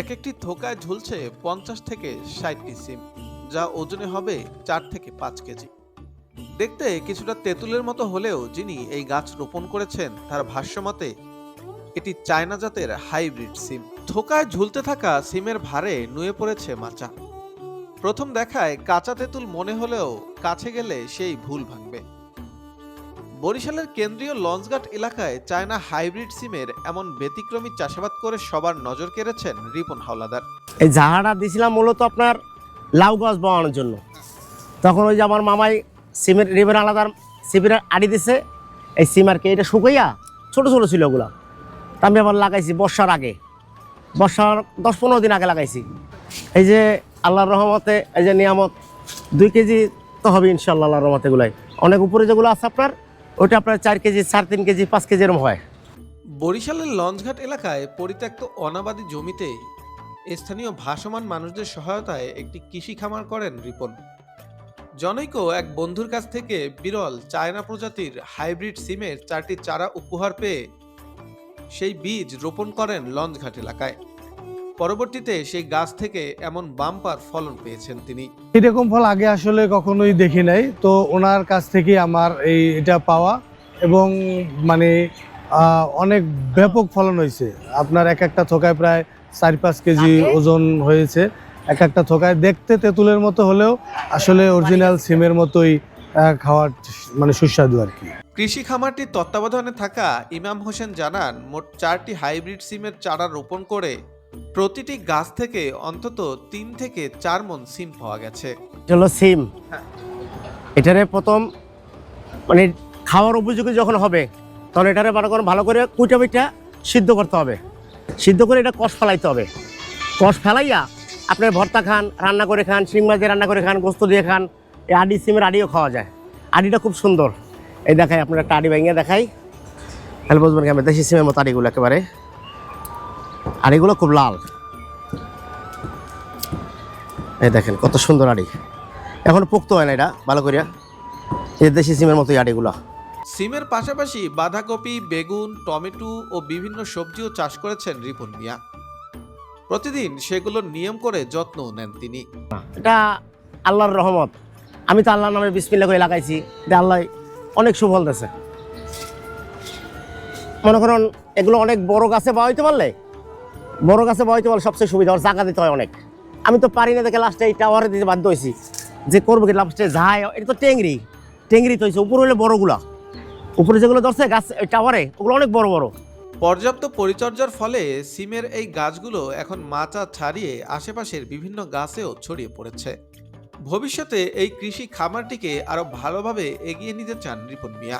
এক একটি থোকায় ঝুলছে পঞ্চাশ থেকে ষাটটি সিম, যা ওজনে হবে চার থেকে পাঁচ কেজি। দেখতে কিছুটা তেঁতুলের মতো হলেও যিনি এই গাছ রোপণ করেছেন, তার ভাষ্যমতে এটি চায়না জাতের হাইব্রিড সিম। থোকায় ঝুলতে থাকা সিমের ভারে নুয়ে পড়েছে মাচা। প্রথম দেখায় কাঁচা তেঁতুল মনে হলেও কাছে গেলে সেই ভুল ভাঙবে। বরিশালের কেন্দ্রীয় লঞ্চঘাট এলাকায় চায়না হাইব্রিড সিমের এমন ব্যতিক্রমী চাষাবাদ করে সবার নজর কেড়েছেন রিপন হাওলাদার। এই জাহাটা দিছিলাম মূলত আপনার লাউ গাছ বানানোর জন্য। তখন ওই যে আমার মামাই সিমের রিবের আলাদার সিমের আড়ি দিছে, এই সিম আর কি, এটা শুকাইয়া ছোটো ছোটো ছিল ওগুলা। তা আমি আবার লাগাইছি বর্ষার আগে। বর্ষার দশ পনেরো দিন আগে লাগাইছি। এই যে আল্লাহর রহমতে এই যে নিয়ামত, দুই কেজি তো হবে ইনশাল্লাহ আল্লাহর রহমতে এগুলাই। অনেক উপরে যেগুলো আছে আপনার ওইটা আপনার চার কেজি, সাড়ে তিন কেজি, পাঁচ কেজি এরকম হয়। বরিশালের লঞ্চঘাট এলাকায় পরিত্যক্ত অনাবাদী জমিতে স্থানীয় ভাসমান মানুষদের সহায়তায় একটি কৃষি খামার করেন রিপন। জনৈক এক বন্ধুর কাছ থেকে বিরল চায়না প্রজাতির হাইব্রিড সিমের চারটি চারা উপহার পেয়ে সেই বীজ রোপণ করেন লঞ্চঘাট এলাকায়। পরবর্তীতে সেই গাছ থেকে এমন বাম্পার ফলন পেয়েছেন তিনি। এরকম ফল আগে আসলে কখনোই দেখি নাই। তো ওনার কাছ থেকে আমার এই এটা পাওয়া এবং মানে অনেক ব্যাপক ফলন হয়েছে। আপনার এক একটা থোকায় প্রায় চার পাঁচ কেজি ওজন হয়েছে। এক একটা থোকায় দেখতে তেঁতুলের মতো হলেও আসলে অরিজিনাল সিমের মতোই খাওয়ার মানে সুস্বাদু আর কি। কৃষি খামারটির তত্ত্বাবধানে থাকা ইমাম হোসেন জানান মোট চারটি হাইব্রিড সিমের চারা রোপণ করে প্রতিটি গাছ থেকে অন্তত তিন থেকে চার মন সিম পাওয়া গেছে। এটা হলো সিম। এটারে প্রথম মানে খাওয়ার উপযোগী যখন হবে তখন এটারে মনে করুন ভালো করে কুইটা পিঠা সিদ্ধ করতে হবে। সিদ্ধ করে এটা কষ ফেলাইতে হবে। কষ ফেলাইয়া আপনি ভর্তা খান রান্না করে খান শিং মাছ দিয়ে রান্না করে খান গোস্ত দিয়ে খান এই আডি সিমের আডিও খাওয়া যায়। আডিটা খুব সুন্দর। এই দেখাই আপনার একটা আডি ভেঙে দেখাই। তাহলে বুঝবেন কি আমি দেশি সিমের মতো আডিগুলো একেবারে। আডিগুলো খুব লাল। এই দেখেন কত সুন্দর আড়ি। এখন পোক্ত হয় না এটা ভালো করিয়া। এই দেশি সিমের মতো আড়িগুলো। সিমের পাশাপাশি বাঁধাকপি বেগুন টমেটো ও বিভিন্ন সবজিও চাষ করেছেন রিপন মিয়া। প্রতিদিন সেগুলোর নিয়ম করে যত্ন নেন তিনি। এটা আল্লাহর রহমত। আমি তো আল্লাহর নামে বিসমিল্লা করে লাগাইছি। এটা আল্লাহ অনেক সুফল দিয়েছে। মনে করুন এগুলো অনেক বড় গাছে বাড়াইতে পারলে বড় গাছে বাড়াইতে পারলে সবচেয়ে সুবিধা ওর জায়গা দিতে হয় অনেক। আমি তো পারি না দেখে লাস্টে এই টাওয়ারে দিতে বাধ্য হয়েছি। যে করব কি লাস্টে যাই এটা তো টেংরি। টেংরি তো হয়েছে, উপরে হলে বড়গুলা। উপরে যেগুলো ধরছে, গাছ টাওয়ারে ওগুলো অনেক বড় বড়। পর্যাপ্ত পরিচর্যার ফলে সিমের এই গাছগুলো এখন মাচা ছাড়িয়ে আশেপাশের বিভিন্ন গাছেও ছড়িয়ে পড়েছে। ভবিষ্যতে এই কৃষি খামারটিকে আরও ভালোভাবে এগিয়ে নিতে চান রিপন মিয়া।